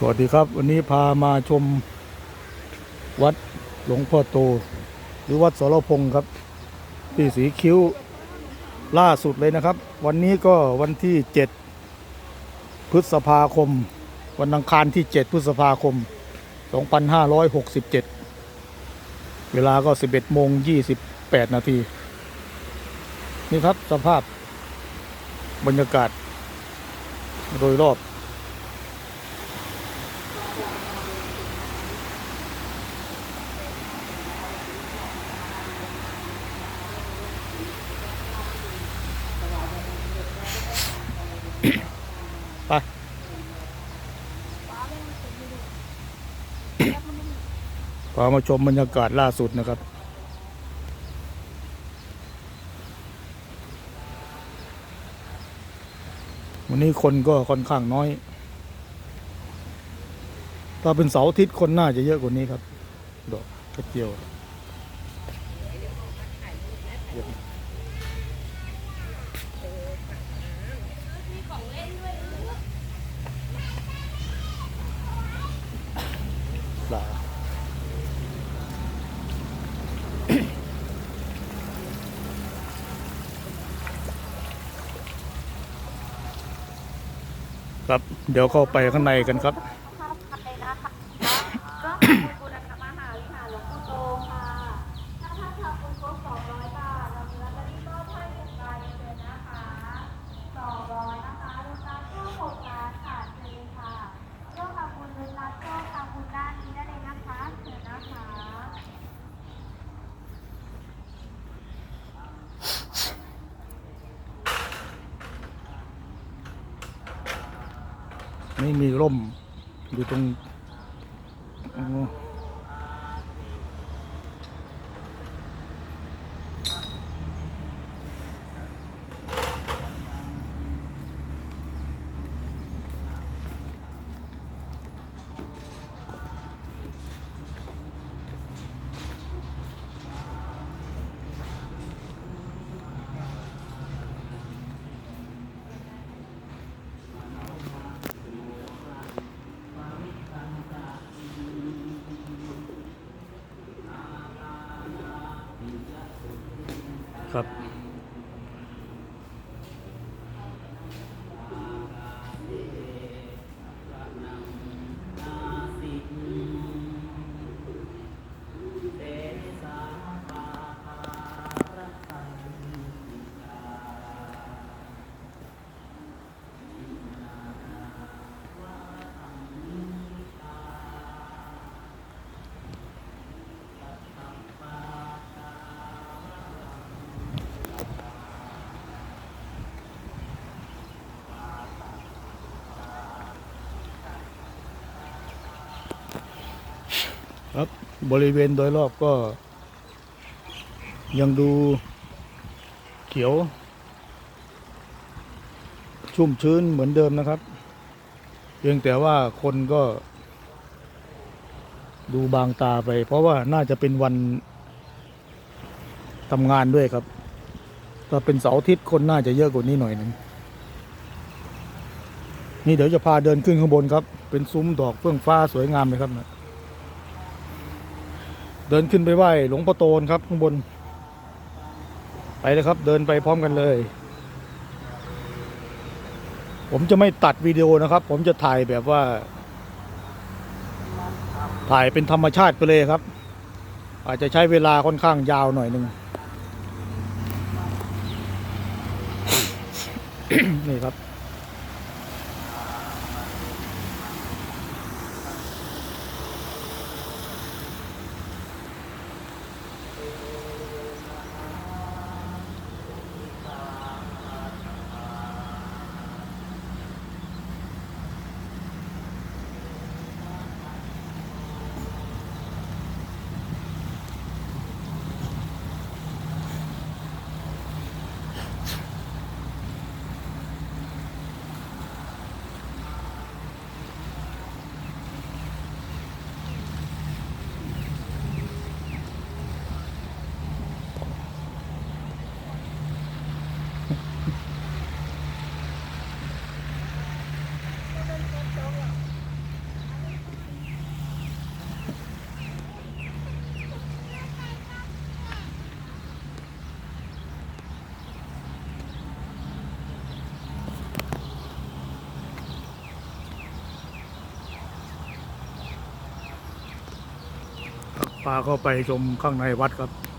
สวัสดีครับ วันนี้พามาชมวัดหลวงพ่อโต หรือวัดสรพงศ์ครับ ที่สีคิ้วล่าสุดเลยนะครับ วันนี้ก็วันที่7พฤษภาคม วันอังคารที่7พฤษภาคม 2567 เวลาก็ 11โมง28 นาที นี่ครับสภาพบรรยากาศโดยรอบ ไปพามาชมบรรยากาศล่าสุดนะครับ วันนี้คนก็ค่อนข้างน้อย ถ้าเป็นเสาร์อาทิตย์คนน่าจะเยอะกว่านี้ครับดอกกระเจียวปลาครับ เดี๋ยวเข้าไปข้างในกันครับ ภาพไปนะคะก็ขอบคุณนะคะมหาวิหารหลวงพ่อโตค่ะ ถ้าท่านทำบุญครบ200 บาท เรามีลอตเตอรี่มอบให้หนึ่งใบเชิญนะคะ 200 นะคะรวมแล้วก็6ล้านค่ะเชิญเลยค่ะร่วมทำบุญลุ้นรับโชคทำบุญด้านนี้ได้เลยนะคะเชิญนะคะ ไม่มีร่มอยู่ตรง ครับ ครับบริเวณโดยรอบก็ ยังดูเขียว ชุ่มชื้นเหมือนเดิมนะครับ เพียงแต่ว่าคนก็ ดูบางตาไป เพราะว่าน่าจะเป็นวันทำงานด้วยครับถ้าเป็นเสาร์อาทิตย์คนน่าจะเยอะกว่านี้หน่อยนึงนี่เดี๋ยวจะพาเดินขึ้นข้างบนครับ เป็นซุ้มดอกเฟื่องฟ้าสวยงามเลยครับนะ เดินขึ้นไปไหว้หลวงพ่อโตนครับข้างบน ไปเลยครับ เดินไปพร้อมกันเลย ผมจะไม่ตัดวิดีโอนะครับ ผมจะถ่ายแบบว่า ถ่ายเป็นธรรมชาติไปเลยครับ อาจจะใช้เวลาค่อนข้างยาวหน่อยหนึ่งนี่ครับ ค พาเข้าไปชมข้างในวัดครับ